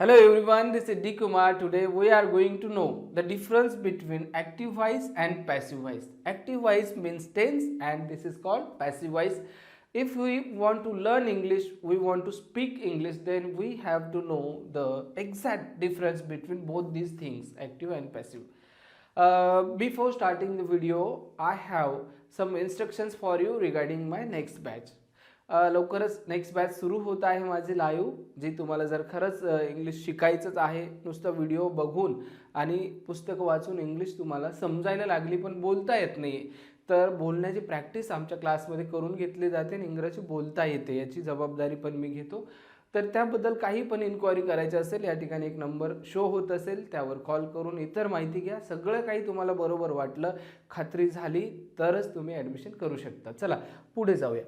Hello everyone, this is D Kumar. Today we are going to know the difference between active voice and passive voice. Active voice means tense and this is called passive voice. If we want to learn English, we want to speak English, then we have to know the exact difference between both these things, active and passive. Uh, before starting the video, I have some instructions for you regarding my next batch. लवकरच next batch सुरू होत आहे माझी live जे तुम्हाला जर खरंच English शिकायचंच आहे नुसतं व्हिडिओ बघून आणि पुस्तकं वाचून इंग्लिश तुम्हाला समजायला लागली पण बोलता येत नाही तर बोलण्याची प्रॅक्टिस आमच्या क्लासमध्ये करून घेतली जाते आणि इंग्रजी बोलता येते याची जबाबदारी पण मी घेतो. तर त्याबद्दल काही पण इन्क्वायरी करायची असेल या ठिकाणी एक नंबर शो होत असेल त्यावर कॉल करून इतर माहिती घ्या. सगळं काही तुम्हाला बरोबर वाटलं खात्री झाली तरच तुम्ही ॲडमिशन करू शकता. चला पुढे जाऊया.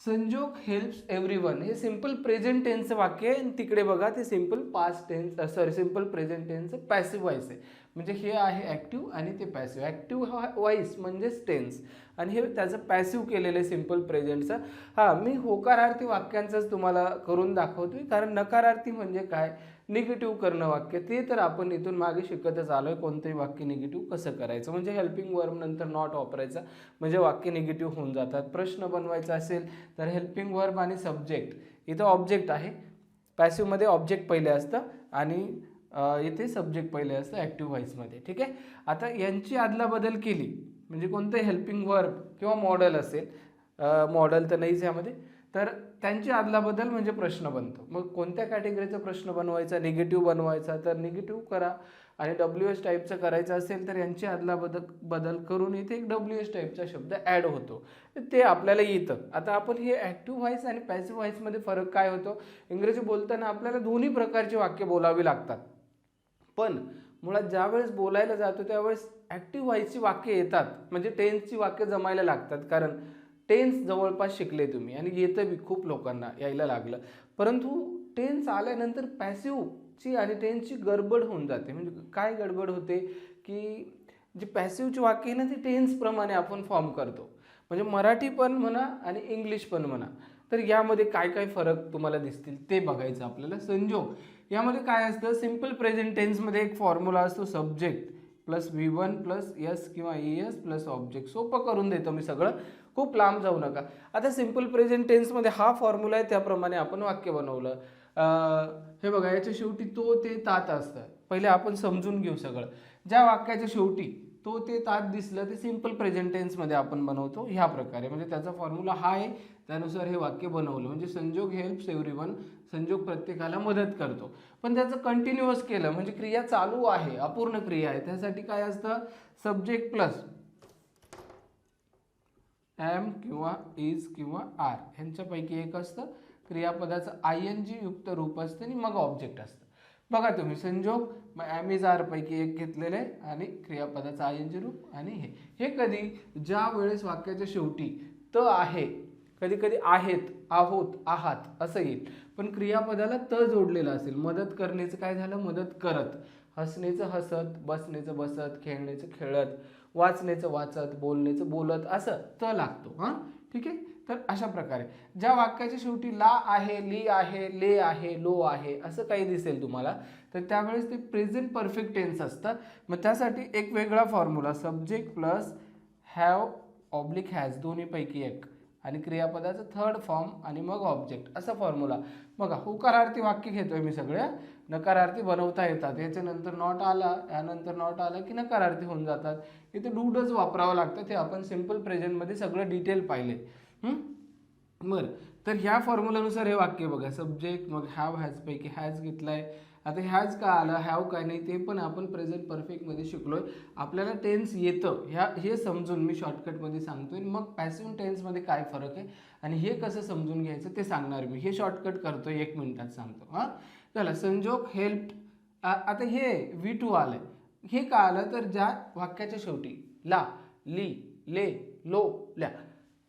संजोग हेल्प्स एव्हरी वन हे सिंपल प्रेझेंट टेन्सचं वाक्य आहे. आणि तिकडे बघा ते simple past tense sorry simple present टेन्सचं passive व्हायचं आहे. म्हणजे हे आहे ॲक्टिव्ह आणि ते पॅसिव्ह. ॲक्टिव्ह व्हॉइस म्हणजेच टेन्स. आणि हे त्याचं पॅसिव्ह केलेलं आहे सिंपल प्रेझेंटचं. हां मी होकारार्थी वाक्यांचंच तुम्हाला करून दाखवतोय. कारण नकारार्थी म्हणजे काय? निगेटिव्ह करणं वाक्य. ते तर आपण इथून मागे शिकतच आलो आहे कोणतंही वाक्य निगेटिव्ह कसं करायचं? म्हणजे हेल्पिंग वर्ब नंतर नॉट वापरायचा. म्हणजे वाक्य निगेटिव्ह होऊन जातात. प्रश्न बनवायचा असेल तर हेल्पिंग वर्ब आणि सब्जेक्ट इथं ऑब्जेक्ट आहे. पॅसिवमध्ये ऑब्जेक्ट पहिले असतं. आणि इथे सब्जेक्ट पहिले असतं ॲक्टिव्ह व्हॉइसमध्ये ठीक आहे? आता यांची आदलाबदल केली म्हणजे कोणतं हेल्पिंग वर्ब किंवा मॉडेल असेल मॉडल तर नाहीच यामध्ये तर त्यांची आदलाबदल म्हणजे प्रश्न बनतो. मग कोणत्या कॅटेगरीचा प्रश्न बनवायचा निगेटिव्ह बनवायचा तर निगेटिव्ह करा. आणि डब्ल्यू एस टाईपचं करायचं असेल तर यांची आदलाबदल बदल करून इथे एक डब्ल्यू एस टाईपचा शब्द ॲड होतो. ते आपल्याला येतं. आता आपण हे ॲक्टिव्ह व्हॉइस आणि पॅसिव्ह व्हॉइसमध्ये फरक काय होतो? इंग्रजी बोलताना आपल्याला दोन्ही प्रकारची वाक्य बोलावी लागतात. पण मुळात ज्यावेळेस बोलायला जातो त्यावेळेस ॲक्टिव्ह व्हायची वाक्य येतात. म्हणजे टेन्सची वाक्य जमायला लागतात. कारण टेन्स जवळपास शिकले तुम्ही आणि येतं बी खूप लोकांना यायला लागलं. परंतु टेन्स आल्यानंतर पॅसिव्हची आणि टेन्सची गडबड होऊन जाते. म्हणजे काय गडबड होते? की जी पॅसिव्हची वाक्य आहे ना ती टेन्सप्रमाणे आपण फॉर्म करतो. म्हणजे मराठी पण म्हणा आणि इंग्लिश पण म्हणा. तर यामध्ये काय काय फरक तुम्हाला दिसतील ते बघायचं आपल्याला संजोग. यामध्ये काय असतं? सिंपल प्रेझेंट टेन्समध्ये एक फॉर्म्युला असतो subject plus V one plus s किंवा ई एस प्लस ऑब्जेक्ट सोपं करून देतो मी सगळं. खूप लांब जाऊ नका. आता सिंपल प्रेझेंट टेन्समध्ये हा फॉर्म्युला आहे त्याप्रमाणे आपण वाक्य बनवलं. हे बघा याच्या शेवटी तो ते तात असतं. पहिले आपण समजून घेऊ सगळं. ज्या वाक्याच्या शेवटी तो ते तात दिसलं ते सिंपल प्रेझेंट टेन्समध्ये आपण बनवतो ह्या प्रकारे. म्हणजे त्याचा फॉर्म्युला हा आहे त्यानुसार हे वाक्य बनवलं. म्हणजे संजोग हेल्प्स एव्हरी वन संजोग प्रत्येकाला मदत करतो. पण त्याचं कंटिन्युअस केलं म्हणजे क्रिया चालू आहे अपूर्ण क्रिया आहे. त्यासाठी काय असतं? सब्जेक्ट प्लस एम किंवा इज किंवा आर ह्यांच्यापैकी एक असतं. क्रियापदाचं आय एन जी युक्त रूप असतं आणि मग ऑब्जेक्ट असतं. बघा तुम्ही संजोग मग ॲमेझारपैकी एक घेतलेलं आहे आणि क्रियापदाचं आय एन जी रूप आणि हे. हे कधी ज्या वेळेस वाक्याच्या शेवटी त आहे कधी कधी आहेत आहोत आहात असं येईल. पण क्रियापदाला त जोडलेलं असेल मदत करण्याचं काय झालं? मदत करत. हसण्याचं हसत बसण्याचं बसत खेळण्याचं खेळत वाचण्याचं वाचत बोलण्याचं बोलत असं त लागतो हां? ठीक आहे? तर अशा प्रकारे. ज्या वाक्याच्या शेवटी ला आहे ली आहे ले आहे लो आहे असं काही दिसेल तुम्हाला तर त्यावेळेस ते प्रेझेंट परफेक्ट टेन्स असतं. मग त्यासाठी एक वेगळा formula subject plus have oblique has दोन्हीपैकी एक. आणि क्रियापदाचं थर्ड फॉर्म आणि मग ऑब्जेक्ट असा फॉर्म्युला बघा होकारार्थी वाक्य घेतोय मी सगळ्या नकारार्थी बनवता येतात. याच्यानंतर नॉट आला यानंतर नॉट आला की नकारार्थी होऊन जातात. इथे डूडच वापरावं लागतं. ते आपण सिंपल प्रेझेंटमध्ये सगळं डिटेल पाहिले बरं. तर ह्या फॉर्म्युलानुसार हे वाक्य बघा. सब्जेक्ट मग हॅव हॅज पैकी हॅज घेतलाय. आता ह्याच का आलं हॅव काय नाही ते पण आपण प्रेझेंट परफेक्टमध्ये शिकलो आहे आपल्याला टेन्स येतं. ह्या हे समजून मी शॉर्टकटमध्ये सांगतोय. मग पॅसिव्ह टेन्समध्ये काय फरक आहे? आणि हे कसं समजून घ्यायचं ते सांगणार मी. हे शॉर्टकट करतो एक मिनिटात सांगतो. हां? चला संजोग हेल्प आता हे व्ही टू आलं हे का आलं? तर ज्या वाक्याच्या शेवटी ला ली ले लो ल्या.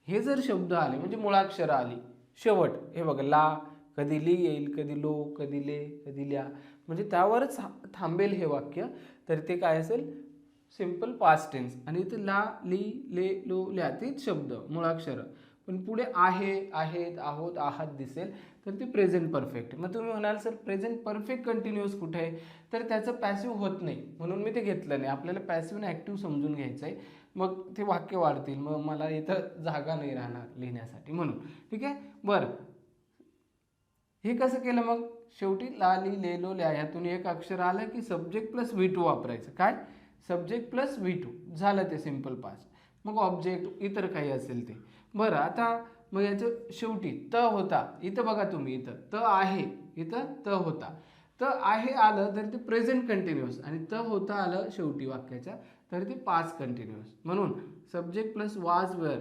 हे जर शब्द आले म्हणजे मुळाक्षरं आली शेवट हे बघा ला कधी ली येईल कधी लो कधी ले कधी ल्या म्हणजे त्यावरच था- थांबेल हे वाक्य तर ते काय असेल? सिंपल पास्ट टेन्स आणि इथे ला ली ले लो ल्या तेच शब्द मुळाक्षर. पण पुढे आहे आहेत आहोत आहात दिसेल तर ते प्रेझेंट परफेक्ट मग तुम्ही म्हणाल सर प्रेझेंट परफेक्ट कंटिन्युअस कुठे आहे? तर त्याचं पॅसिव्ह होत नाही. म्हणून मी ते घेतलं नाही. आपल्याला पॅसिव्ह आणि ॲक्टिव्ह समजून घ्यायचं आहे मग ते वाक्य वाढतील. मग मला इथं जागा नाही राहणार लिहिण्यासाठी म्हणून. ठीक आहे? बरं. हे कसं केलं मग? शेवटी ला ली ले ल्या ह्यातून एक अक्षर आलं की सब्जेक्ट प्लस व्ही टू वापरायचं. काय? सब्जेक्ट प्लस व्ही टू झालं ते सिंपल पास मग ऑब्जेक्ट इतर काही असेल ते. बरं आता मग याचं शेवटी त होता. इथं बघा तुम्ही इथं. त आहे. इथं त होता. त आहे आलं तर ते प्रेझेंट कंटिन्युअस आणि त होता आलं शेवटी वाक्याच्या तर ते पाच कंटिन्युअस म्हणून सब्जेक्ट प्लस वाज वेअर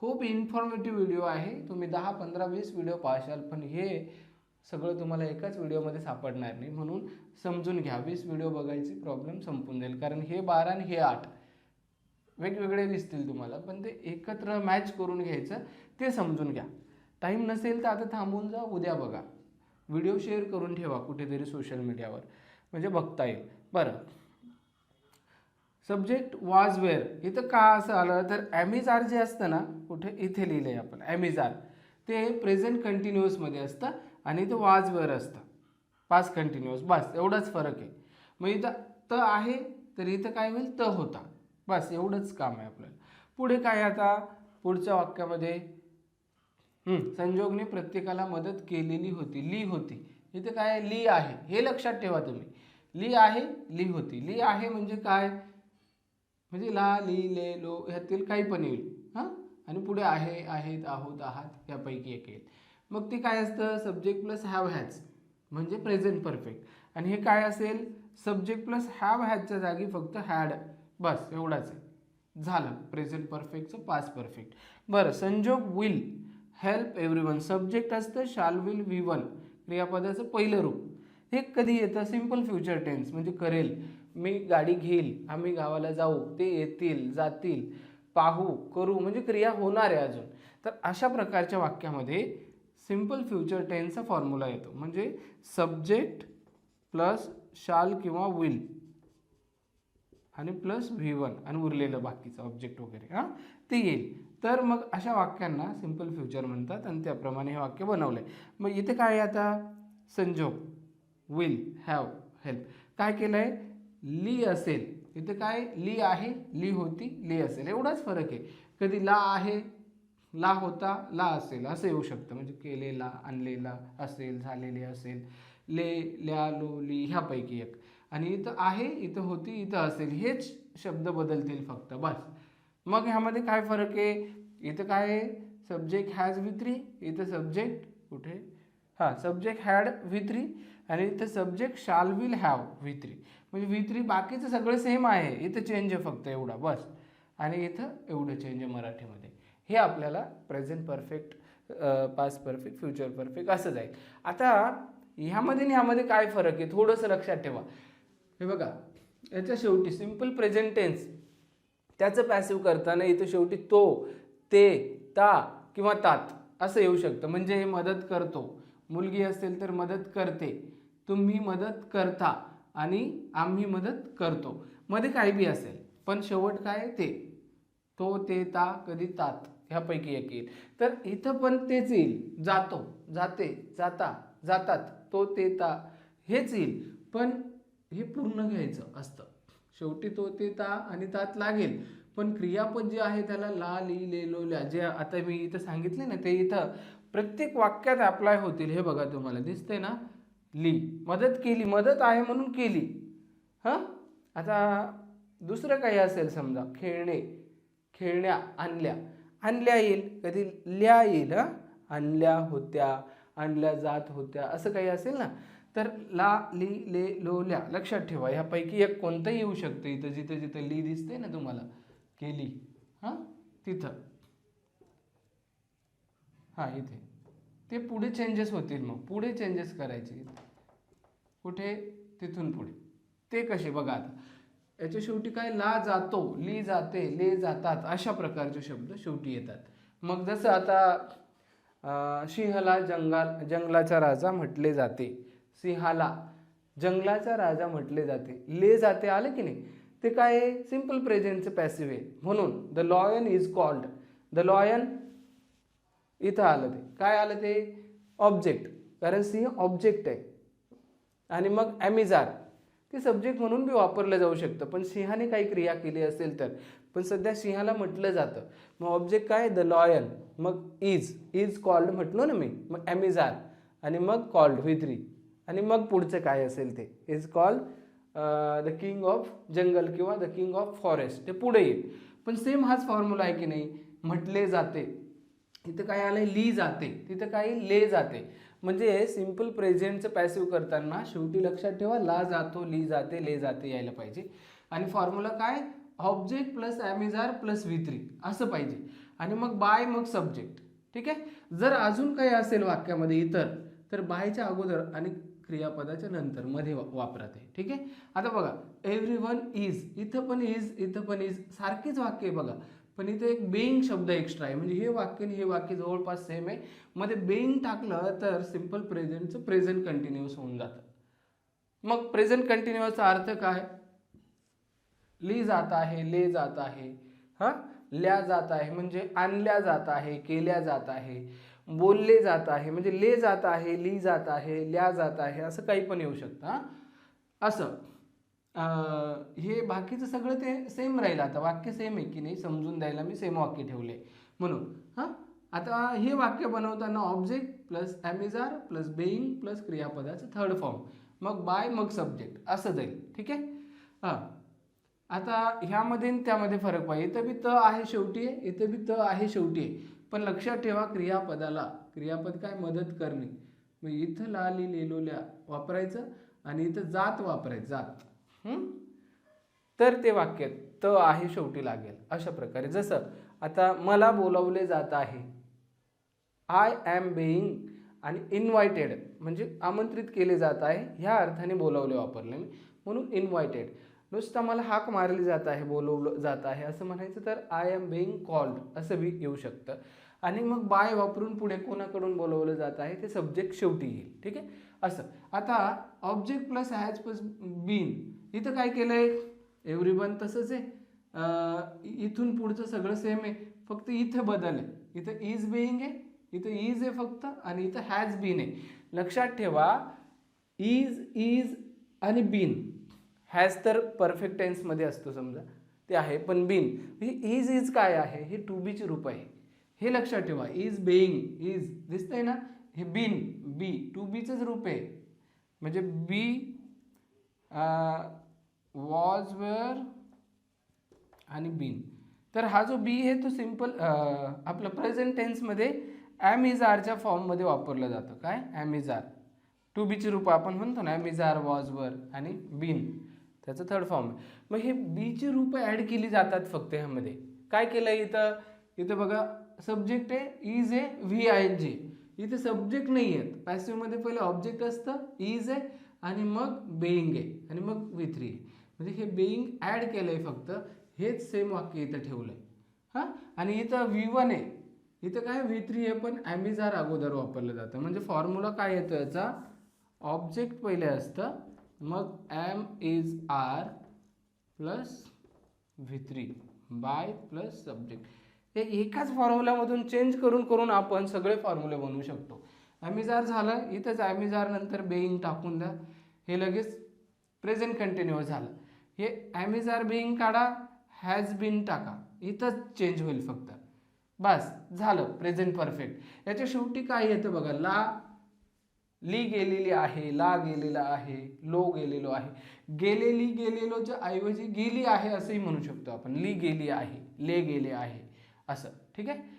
खूप इन्फॉर्मेटिव्ह व्हिडिओ आहे. तुम्ही दहा पंधरा वीस व्हिडिओ पाहशाल पण हे सगळं तुम्हाला एकाच व्हिडिओमध्ये सापडणार नाही. म्हणून समजून घ्या. वीस व्हिडिओ बघायची प्रॉब्लेम संपून जाईल. कारण हे बारा आणि हे आठ वेगवेगळे दिसतील तुम्हाला पण ते एकत्र मॅच करून घ्यायचं ते समजून घ्या. टाईम नसेल तर आता थांबून जा उद्या बघा. व्हिडिओ शेअर करून ठेवा कुठेतरी सोशल मीडियावर म्हणजे बघता येईल. बरं. सब्जेक्ट वाज वेअर इथं का असं आलं? तर ॲमिजार जे असतं ना कुठे? इथे लिहिलं आहे आपण. ॲमिजार ते प्रेझेंट कंटिन्युअसमध्ये असतं आणि इथं वाज वेअर असतं. पास कंटिन्युअस बस एवढाच फरक आहे. मग इथं त आहे तर इथं काय होईल? त होता. बस एवढंच काम आहे आपल्याला. पुढे काय आता? पुढच्या वाक्यामध्ये संजोगने प्रत्येकाला मदत केलेली होती. ली होती. इथं काय ली आहे. हे लक्षात ठेवा तुम्ही. ली आहे ली होती. ली आहे म्हणजे काय? म्हणजे ला ली ले लो ह्यातील काही पण येईल. हां? आणि पुढे आहे आहेत आहोत आहात यापैकी एक येईल. मग ते काय असतं? सब्जेक्ट प्लस हॅव हॅज म्हणजे प्रेझेंट परफेक्ट आणि हे काय असेल? सब्जेक्ट प्लस हॅव हॅजच्या जागी फक्त हॅड बस एवढाच आहे. झालं. प्रेझेंट परफेक्टचं पास परफेक्ट बरं Sanjog will help everyone subject असतं शाल विल वी वन क्रियापदाचं पहिलं रूप. हे कधी येतं? सिंपल फ्युचर टेन्स म्हणजे करेल. मी गाडी घेईल आम्ही गावाला जाऊ ते येतील जातील पाहू करू म्हणजे क्रिया होणार आहे अजून. तर अशा प्रकारच्या वाक्यामध्ये सिंपल फ्युचर टेन्सचा फॉर्म्युला येतो. म्हणजे सब्जेक्ट प्लस शाल किंवा विल आणि प्लस व्ही वन आणि उरलेलं बाकीचं ऑब्जेक्ट वगैरे हां? ते येईल. तर मग अशा वाक्यांना सिंपल फ्युचर म्हणतात आणि त्याप्रमाणे हे वाक्य बनवलं आहे मग इथे काय आहे आता? संजोग विल हॅव हेल्प काय केलं आहे ली असेल. इथे काय? ली आहे ली होती ली असेल. एवढाच फरक आहे. कधी ला आहे ला होता ला असेल असं येऊ शकतं. म्हणजे केलेला आणलेला असेल झालेले असेल. ले ल्या लो ली ह्यापैकी एक. आणि इथं आहे इथं होती इथं असेल. हेच शब्द बदलतील फक्त. बस. मग ह्यामध्ये काय फरक आहे? इथं काय आहे? सब्जेक्ट हॅज विथ्री इथं सब्जेक्ट कुठे? हां सब्जेक्ट हॅड विथ्री आणि इथं subject shall will have V three म्हणजे व्ही थ्री बाकीचं सगळं सेम आहे. इथं चेंज आहे फक्त एवढा. बस. आणि इथं एवढं चेंज आहे मराठीमध्ये. हे आपल्याला present perfect past perfect future perfect असं जाईल. आता ह्यामध्ये आणि ह्यामध्ये काय फरक आहे? थोडंसं लक्षात ठेवा. हे बघा. याच्या शेवटी सिंपल प्रेझेंट टेन्स त्याचं पॅसिव्ह करताना इथं शेवटी तो ते ता किंवा तात असं येऊ शकतं. म्हणजे हे मदत करतो. मुलगी असेल तर मदत करते. तुम्ही मदत करता आणि आम्ही मदत करतो. मध्ये काय बी असेल पण शेवट काय ते? तो ते ता कधी तात ह्यापैकी एक येईल. तर इथं पण तेच येईल. जातो जाते जाता जातात. तो ते ता हेच येईल. पण हे पूर्ण घ्यायचं असतं. शेवटी तो ते ता आणि तात लागेल. पण क्रियापद जे आहे त्याला ला ली ले लो ल्या जे आता मी इथं सांगितले ना ते इथं प्रत्येक वाक्यात अप्लाय होतील. हे बघा तुम्हाला. दिसतंय ना? ली. मदत केली. मदत आहे म्हणून केली. हां? आता दुसरं काही असेल समजा. खेळणे. खेळण्या आणल्या. आणल्या येईल. कधी? ल्या येईल हां? आणल्या होत्या. आणल्या जात होत्या. असं काही असेल ना? तर ला ली ले लो ल्या. लक्षात ठेवा. ह्यापैकी एक कोणतंही येऊ शकतं इथं. जिथं जिथं ली दिसते ना तुम्हाला? केली. हां? तिथं. हां इथे. ते पुढे चेंजेस होतील मग. पुढे चेंजेस करायचे. कुठे? तिथून पुढे. ते कसे? बघा आता. याच्या शेवटी काय? ला जातो. ली जाते. ले जातात. अशा प्रकारचे शब्द शेवटी येतात. मग जसं आता अं, सिंहाला जंगाल जंगलाचा राजा म्हटले जाते. सिंहाला जंगलाचा राजा म्हटले जाते. ले जाते. आले की नाही? ते काय आहे? सिंपल प्रेझेंटचं पॅसिव्ह आहे. म्हणून the lion is called the lion इथं आलं ते. काय आलं ते? ऑब्जेक्ट कारण सिंह ऑब्जेक्ट आहे. आणि मग ॲमेझार ते सब्जेक्ट म्हणून बी वापरलं जाऊ शकतं. पण सिंहाने काही क्रिया केली असेल तर. पण सध्या सिंहाला म्हटलं जातं. मग ऑब्जेक्ट काय? द लॉयल मग इज इज कॉल्ड म्हटलो ना मी. मग ॲमेझार आणि मग कॉल्ड विथ्री आणि मग पुढचं काय असेल ते? Is called the king of jungle किंवा द किंग ऑफ फॉरेस्ट ते पुढे येईल. पण सेम हाच फॉर्म्युला आहे की नाही? म्हटले जाते. इथं काय आलं ली जाते. तिथं काही ले जाते. म्हणजे सिंपल प्रेझेंटचं पॅसिव्ह करताना शेवटी लक्षात ठेवा ला जातो ली जाते ले जाते यायला पाहिजे. आणि फॉर्म्युला काय? Object plus am is are plus V three असं पाहिजे. आणि मग बाय मग सब्जेक्ट ठीक आहे? जर अजून काही असेल वाक्यामध्ये इतर तर बायच्या अगोदर आणि क्रियापदाच्या नंतर मध्ये वापरत. आहे ठीक आहे? आता बघा एव्हरी वन इज इथं पण इज इथं पण इज सारखीच वाक्य आहे बघा. पण इथे एक बेईंग शब्द एक्स्ट्रा आहे. म्हणजे हे वाक्य आणि हे वाक्य जवळपास सेम आहे. मध्ये बेईंग टाकलं तर सिंपल प्रेझेंटचं प्रेझेंट कंटिन्युअस होऊन जातं. मग प्रेझेंट कंटिन्युअसचा अर्थ काय? ली जात आहे ले जात आहे. हा? ल्या जात आहे. म्हणजे आणल्या जात आहे केल्या जात आहे. बोलले जात आहे. म्हणजे ले जात आहे ली जात आहे ल्या जात आहे. असं काही पण येऊ शकतं हां? असं. हे बाकीचं सगळं ते सेम राहील. आता वाक्य सेम आहे की नाही समजून द्यायला मी सेम वाक्य ठेवले. म्हणून हां? आता हे वाक्य बनवताना object plus am is are plus being plus क्रियापदाचं third form मग बाय मग सब्जेक्ट असं जाईल. ठीक आहे? हां. आता ह्यामध्ये त्यामध्ये फरक पाहिजे. इथं बी त आहे शेवटी आहे. इथं बी त आहे शेवटी आहे. पण लक्षात ठेवा क्रियापदाला. क्रियापद काय? मदत करणे. मग इथं ला ली वापरायचं आणि इथं जात वापरायचं. जात. तर ते वाक्य त आहे शेवटी लागेल. अशा प्रकारे. जसं आता मला बोलावले जात आहे. आय ॲम बेईंग आणि इन्व्हायटेड म्हणजे आमंत्रित केले जात आहे. ह्या अर्थाने बोलावले वापरले मी. म्हणून इन्व्हायटेड नुसतं मला हाक मारली जात आहे बोलवलं जात आहे. असं म्हणायचं तर आय एम बेईंग कॉल्ड असं बी येऊ शकतं. आणि मग बाय वापरून पुढे कोणाकडून बोलवलं जात आहे? ते सब्जेक्ट शेवटी येईल. ठीक आहे? असं. आता object plus has plus been इथं काय केलं आहे एव्हरी वन तसंच आहे. इथून पुढचं सगळं सेम आहे. फक्त इथं बदल आहे. इथं इज बिईंग आहे इथं इज आहे फक्त आणि इथं हॅज बीन आहे. लक्षात ठेवा इज इज आणि बीन हॅज तर परफेक्ट टेन्समध्ये असतो समजा. ते आहे पण बीन म्हणजे इज इज काय आहे? हे टू बीचे रूप आहे. हे लक्षात ठेवा. इज बेईंग इज दिसतंय ना? हे बीन बी टू बीचंच रूप आहे. म्हणजे बी वॉज वेअर आणि बीन तर हा जो बी आहे तो सिंपल आपलं प्रेझेंट टेन्समध्ये ॲम इज आरच्या फॉर्ममध्ये वापरलं जातं. काय? ॲम इज आर टू बीची रूप आपण म्हणतो ना am is R was were आणि बीन त्याचं थर्ड फॉर्म आहे. मग हे बीची रूपं ॲड केली जातात फक्त ह्यामध्ये. काय केलं इथं? इथं बघा सब्जेक्ट आहे इज आहे व्ही आय एन जी इथे सब्जेक्ट नाही आहेत. पॅसिव्हमध्ये पहिले ऑब्जेक्ट असतं इज आहे आणि मग बेईंग आहे आणि मग व्ही थ्री म्हणजे हे बेईंग ॲड केलं आहे फक्त हेच सेम वाक्य इथं ठेवलं आहे हां? आणि इथं व्ही वन आहे. इथं काय? व्ही थ्री आहे पण ॲमिजार अगोदर वापरलं जातं. म्हणजे फॉर्म्युला काय येतो याचा? ऑब्जेक्ट पहिले असतं. मग am is are plus V three by plus subject हे एकाच फॉर्म्युल्यामधून चेंज करून करून आपण सगळे फॉर्म्युले बनवू शकतो. ॲमिझार झालं. इथंच ॲमिझार नंतर बेईंग टाकून द्या. हे लगेच प्रेझेंट कंटिन्युअस झालं. हे ॲमेझार बीइंग काढा हॅज बीन टाका. इथंच चेंज होईल फक्त. बस झालं. प्रेझेंट परफेक्ट याच्या शेवटी काय येतं बघा ला ली गेलेली आहे ला गेलेला आहे लो गेलेलो आहे. गेलेली गेलेलोच्या ऐवजी गेली आहे असंही म्हणू शकतो आपण. ली गेली आहे ले गेले आहे असं. ठीक आहे?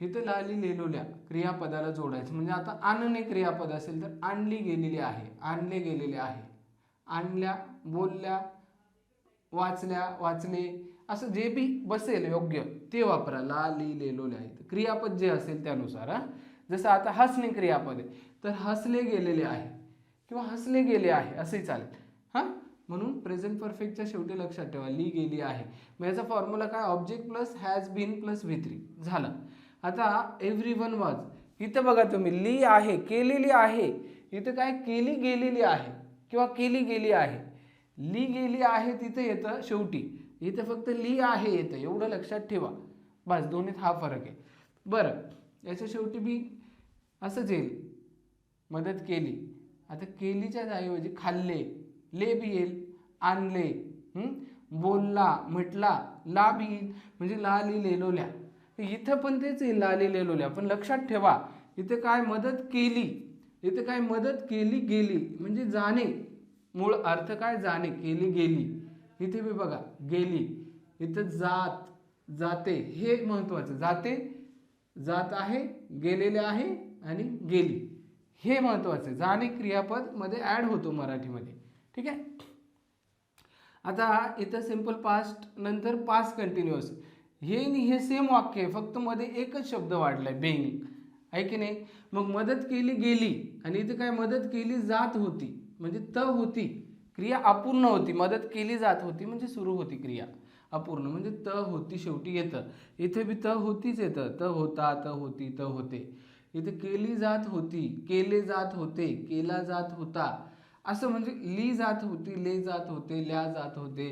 इथं लाली लेलोल्या क्रियापदाला जोडायचं. म्हणजे आता आणणे क्रियापद असेल तर आणली गेलेली आहे. आणले गेलेले आहे. आणल्या बोलल्या वाचल्या वाचले असं जे बी बसेल योग्य ते वापरा ला ली लेलोले आहेत क्रियापद जे असेल त्यानुसार हा. जसं आता हसणे क्रियापद आहे तर हसले गेलेले आहे किंवा हसले गेले आहे असंही चालेल. हां? म्हणून प्रेझेंट परफेक्टच्या शेवटी लक्षात ठेवा ली गेली आहे. मग याचा फॉर्म्युला काय? Object plus has been plus V three झालं. आता एव्हरी वन वॉज इथं बघा तुम्ही ली आहे केलेली आहे. इथं काय? केली गेलेली आहे किंवा केली गेली आहे. ली गेली आहे तिथं येतं शेवटी. इथं फक्त ली आहे येतं. एवढं लक्षात ठेवा. बस दोन्हीत हा फरक आहे. बरं याच्या शेवटी मी असंच येईल. मदत केली. आता केलीच्या जागेऐवजी खाल्ले. ले बी येईल. आणले. बोलला म्हटला ला बी येईल. म्हणजे ला ली लेलोल्या इथं पण तेच येईल. ला ली लेलोल्या पण लक्षात ठेवा. इथं काय मदत केली. इथं काय मदत केली गेली. म्हणजे जाणे. मूळ अर्थ काय? जाणे केली गेली. इथे मी बघा गेली. इथं जात जाते हे महत्त्वाचं जाते जात आहे गेलेले आहे आणि गेली. हे महत्त्वाचं जाणे क्रियापदमध्ये ॲड होतो मराठीमध्ये. ठीक आहे? आता इथं सिंपल पास्ट नंतर पास्ट कंटिन्युअस हे नि हे सेम वाक्य आहे. फक्त मध्ये एकच शब्द वाढलाय बेंग आहे की नाही? मग मदत केली गेली. आणि इथे काय? मदत केली जात होती. म्हणजे त होती क्रिया अपूर्ण होती मदत केली जात होती म्हणजे सुरू होती क्रिया अपूर्ण म्हणजे त होती शेवटी येतं. इथे बी त होतीच येतं. त होता त होती त होते. इथे केली जात होती केले जात होते केला जात होता. असं म्हणजे ली जात होती ले जात होते ल्या जात होते.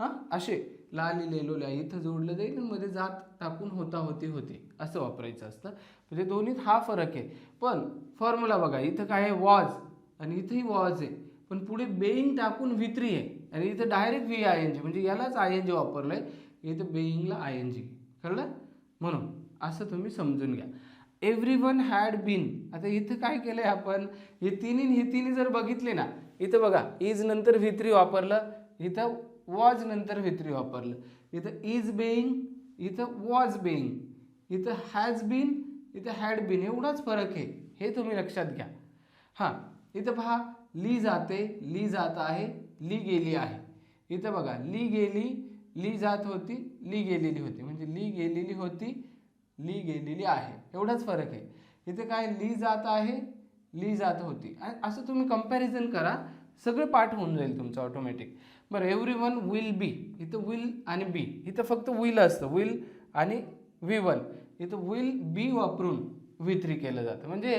हां? असे ला ली ल्या इथं जोडलं जाईल आणि मध्ये जात टाकून होता होते होते. असं वापरायचं असतं. म्हणजे दोन्हीत हा फरक आहे. पण फॉर्म्युला बघा इथं काय आहे? वॉज आणि इथंही वॉज आहे. पण पुढे बेईंग टाकून वित्री आहे. आणि इथं direct V I N G म्हणजे यालाच आय एन जी वापरलं आहे इथं बेईंगला आय एन जी कळलं? म्हणून असं तुम्ही समजून घ्या. एव्हरी वन हॅड बीन आता इथं काय केलंय आपण? हे तिन्ही हे तिन्ही जर बघितले ना इथं बघा इज नंतर व्हित्री वापरलं इथं वॉज नंतर व्हित्री वापरलं. इथं इज बेईंग इथं वॉज बेईंग इथं हॅज बीन इथं हॅड बीन एवढाच फरक आहे. हे तुम्ही लक्षात घ्या. हां. इथं पहा ली जाते ली जात आहे ली गेली आहे. इथं बघा ली गेली ली जात होती ली गेलेली होती. म्हणजे ली गेलेली होती ली गेलेली आहे. एवढाच फरक आहे. इथे काय ली जात आहे ली जात होती. आणि असं तुम्ही कंपॅरिझन करा सगळं पाठ होऊन जाईल तुमचं ऑटोमॅटिक बरं एव्हरी वन विल बी इथं विल आणि बी इथं फक्त विल असतं. विल आणि वी वन इथं विल बी वापरून वित्री केलं जातं. म्हणजे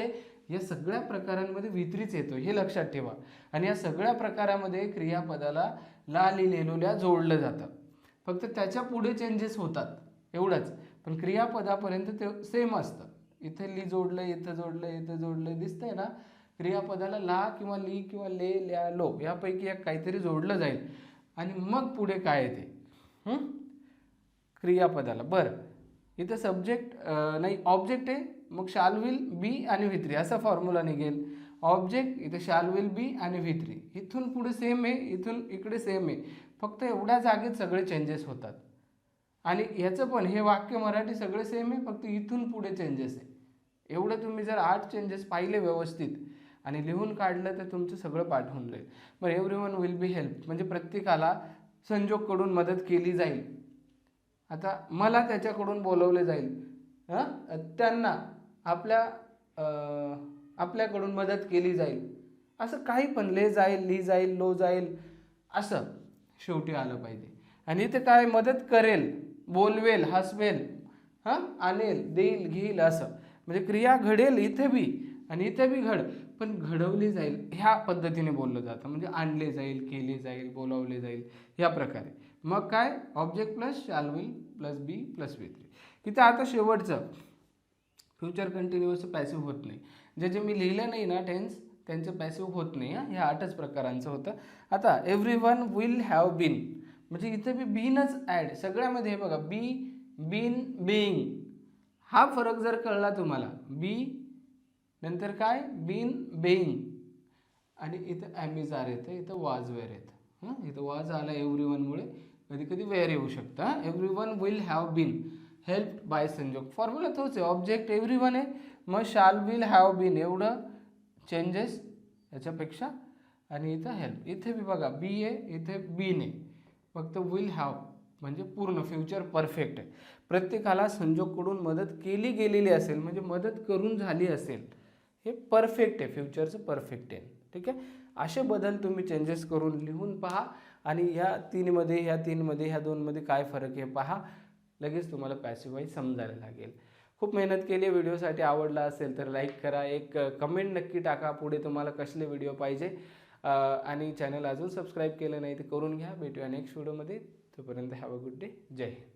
या सगळ्या प्रकारांमध्ये वितरीच येतो हे लक्षात ठेवा. आणि या सगळ्या प्रकारामध्ये क्रियापदाला ला ली जोडलं जातं. फक्त त्याच्या पुढे चेंजेस होतात एवढंच. पण क्रियापदापर्यंत ते सेम असतं. इथे ली जोडलं इथं जोडलं इथं जोडलं दिसतंय ना? क्रियापदाला ला किंवा ली किंवा ले ल्या लो यापैकी एक काहीतरी जोडलं जाईल. आणि मग पुढे काय येते? क्रियापदाला. बरं. इथं सब्जेक्ट नाही ऑब्जेक्ट आहे. मग शाल विल बी आणि व्हित्री असा फॉर्म्युला निघेल. ऑब्जेक्ट इथं शाल विल बी आणि व्हित्री इथून पुढे सेम आहे इथून इकडे सेम आहे. फक्त एवढ्या जागेत सगळे चेंजेस होतात. आणि ह्याचं पण हे वाक्य मराठी सगळे सेम आहे फक्त इथून पुढे चेंजेस आहे. एवढं तुम्ही जर आठ चेंजेस पाहिले व्यवस्थित आणि लिहून काढलं तर तुमचं सगळं पाठवून जाईल. मग every one will be help म्हणजे प्रत्येकाला संजोगकडून मदत केली जाईल. आता मला त्याच्याकडून बोलवले जाईल. हां? त्यांना. आपल्या आपल्याकडून मदत केली जाईल. असं काही पण ले जाईल ली जाईल लो जाईल असं शेवटी आलं पाहिजे. आणि इथे काय? मदत करेल बोलवेल हसवेल हां? आणेल देईल घेईल असं. म्हणजे क्रिया घडेल इथे बी आणि इथे बी घड पण घडवली जाईल ह्या पद्धतीने बोललं जातं. म्हणजे आणले जाईल केले जाईल बोलावले जाईल या प्रकारे. मग काय? Object plus shall will plus be plus V three इथं आता शेवटचं. फ्युचर कंटिन्युअस पॅसिव्ह होत नाही. जे जे मी लिहिलं नाही ना टेन्स त्यांचं पॅसिव्ह होत नाही हां. ह्या आठच प्रकारांचं होतं. आता every one will have been म्हणजे इथं बी बीनच ॲड सगळ्यामध्ये हे बघा बी बीन बिईंग हा फरक जर कळला तुम्हाला बी नंतर काय? बीन बेईंग आणि इथं ॲमिज येतं इथं वाज वेअर येतं हां. इथं वाज आला एव्हरी वनमुळे कधी कधी वेअर येऊ शकतं every one will have been help by संजोग फॉर्म्युला तोच आहे ऑब्जेक्ट एव्हरी वन आहे. मग शाल विल हॅव बीन एवढं चेंजेस याच्यापेक्षा. आणि इथं हेल्प इथे बी बघा बी आहे इथे बीन आहे फक्त विल हॅव म्हणजे पूर्ण फ्युचर परफेक्ट आहे. प्रत्येकाला संजोगकडून मदत केली गेलेली असेल म्हणजे मदत करून झाली असेल हे परफेक्ट आहे. फ्युचरचं परफेक्ट आहे. ठीक आहे? असे बदल तुम्ही चेंजेस करून लिहून पहा. आणि ह्या तीनमध्ये ह्या तीनमध्ये ह्या दोनमध्ये काय फरक आहे पहा. लगेच तुम्हाला पॅसिवाईज समजायला लागेल. खूप मेहनत केली व्हिडिओसाठी आवडला असेल तर लाईक करा. एक कमेंट नक्की टाका. पुढे तुम्हाला कसले व्हिडिओ पाहिजे आणि चॅनल अजून सबस्क्राईब केलं नाही तर करून घ्या. भेटूया नेक्स्ट व्हिडिओमध्ये तोपर्यंत हॅव अ गुड डे जय हिंद.